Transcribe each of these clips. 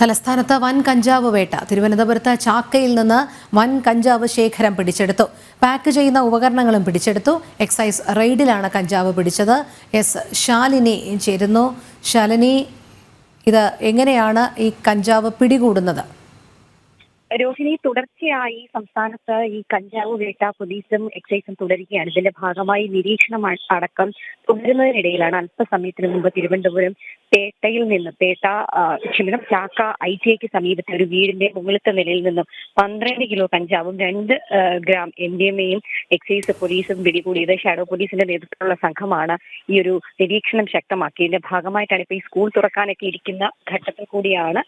തലസ്ഥാനത്ത് വൻ കഞ്ചാവ് വേട്ട. തിരുവനന്തപുരത്ത് ചാക്കയിൽ നിന്ന് വൻ കഞ്ചാവ് ശേഖരം പിടിച്ചെടുത്തു. പാക്ക് ചെയ്യുന്ന ഉപകരണങ്ങളും പിടിച്ചെടുത്തു. എക്സൈസ് റെയ്ഡിലാണ് കഞ്ചാവ് പിടിച്ചത്. എസ് ശാലിനി ചേരുന്നു. ശാലിനി ഇത് എങ്ങനെയാണ് ഈ കഞ്ചാവ് പിടികൂടുന്നത്? രോഹിണി തുടർച്ചയായി സംസ്ഥാനത്ത് ഈ കഞ്ചാവ് വേട്ട പോലീസും എക്സൈസും തുടരുകയാണ്. ഇതിന്റെ ഭാഗമായി നിരീക്ഷണം അടക്കം തുടരുന്നതിനിടയിലാണ് അല്പസമയത്തിന് മുമ്പ് തിരുവനന്തപുരം പേട്ടയിൽ നിന്ന് പേട്ട ക്ഷമിക്കണം ചാക്ക ഐ ടി ഐക്ക് സമീപത്തെ ഒരു വീടിന്റെ മുകളിലത്തെ നിലയിൽ നിന്നും പന്ത്രണ്ട് കിലോ കഞ്ചാവും രണ്ട് ഗ്രാം എം ഡി എം എയും എക്സൈസ് പോലീസും പിടികൂടിയത് ഷാഡോ പോലീസിന്റെ നേതൃത്വത്തിലുള്ള സംഘമാണ് ഈ ഒരു നിരീക്ഷണം ശക്തമാക്കിയതിന്റെ ഭാഗമായിട്ടാണ് ഇപ്പൊ ഈ സ്കൂൾ തുറക്കാനൊക്കെ ഇരിക്കുന്ന ഘട്ടത്തിൽ കൂടിയാണ്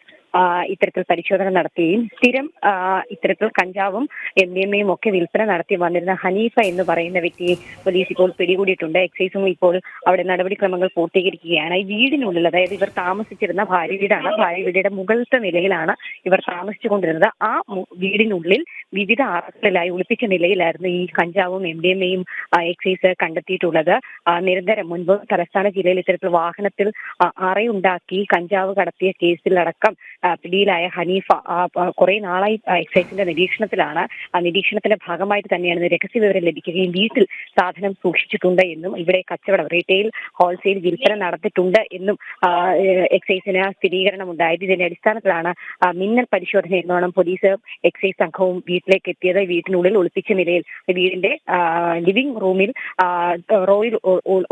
ഇത്തരത്തിൽ പരിശോധന നടത്തുകയും സ്ഥിരം ഇത്തരത്തിൽ കഞ്ചാവും എം ഡി എം എയും ഒക്കെ വിൽപ്പന നടത്തി വന്നിരുന്ന ഹനീഫ എന്ന് പറയുന്ന വ്യക്തിയെ പോലീസ് ഇപ്പോൾ പിടികൂടിയിട്ടുണ്ട്. എക്സൈസും ഇപ്പോൾ അവിടെ നടപടിക്രമങ്ങൾ പൂർത്തീകരിക്കുകയാണ്. ഈ വീടിനുള്ളിൽ അതായത് ഇവർ താമസിച്ചിരുന്ന ഭാര്യ വീടാണ്. ഭാര്യ വീടിന്റെ മുകളിലത്തെ നിലയിലാണ് ഇവർ താമസിച്ചുകൊണ്ടിരുന്നത്. ആ വീടിനുള്ളിൽ വിവിധ ആറുകളിലായി ഒളിപ്പിച്ച നിലയിലായിരുന്നു ഈ കഞ്ചാവും എം ഡി എം എയും എക്സൈസ് കണ്ടെത്തിയിട്ടുള്ളത്. നിരന്തരം മുൻപ് തലസ്ഥാന ജില്ലയിൽ ഇത്തരത്തിൽ വാഹനത്തിൽ അറയുണ്ടാക്കി കഞ്ചാവ് കടത്തിയ കേസിലടക്കം പിടിയിലായ ഹനീഫ കുറെ നാളായി എക്സൈസിന്റെ നിരീക്ഷണത്തിലാണ്. ആ നിരീക്ഷണത്തിന്റെ ഭാഗമായിട്ട് തന്നെയാണ് രഹസ്യ വിവരം ലഭിക്കുകയും വീട്ടിൽ സാധനം സൂക്ഷിച്ചിട്ടുണ്ട് എന്നും ഇവിടെ കച്ചവടം റീറ്റെയിൽ ഹോൾസെയിൽ വിൽപ്പന നടത്തിയിട്ടുണ്ട് എന്നും എക്സൈസിന് സ്ഥിരീകരണം ഉണ്ടായത്. ഇതിന്റെ അടിസ്ഥാനത്തിലാണ് മിന്നൽ പരിശോധന എന്നോണം പോലീസ് എക്സൈസ് സംഘവും വീട്ടിലേക്ക് എത്തിയത്. വീട്ടിനുള്ളിൽ ഒളിപ്പിച്ച നിലയിൽ വീടിന്റെ ലിവിംഗ് റൂമിൽ റോയിൽ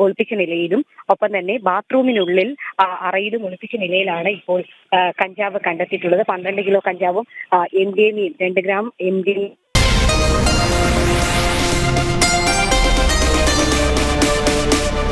ഒളിപ്പിച്ച നിലയിലും ഒപ്പം തന്നെ ബാത്റൂമിനുള്ളിൽ അറയിലും ഒളിപ്പിച്ച നിലയിലാണ് ഇപ്പോൾ കഞ്ചാവ് കണ്ടെത്തിയിട്ടുള്ളത് പന്ത്രണ്ട് കിലോ കഞ്ചാവും എം ഡി എം രണ്ട് ഗ്രാം എം ഡി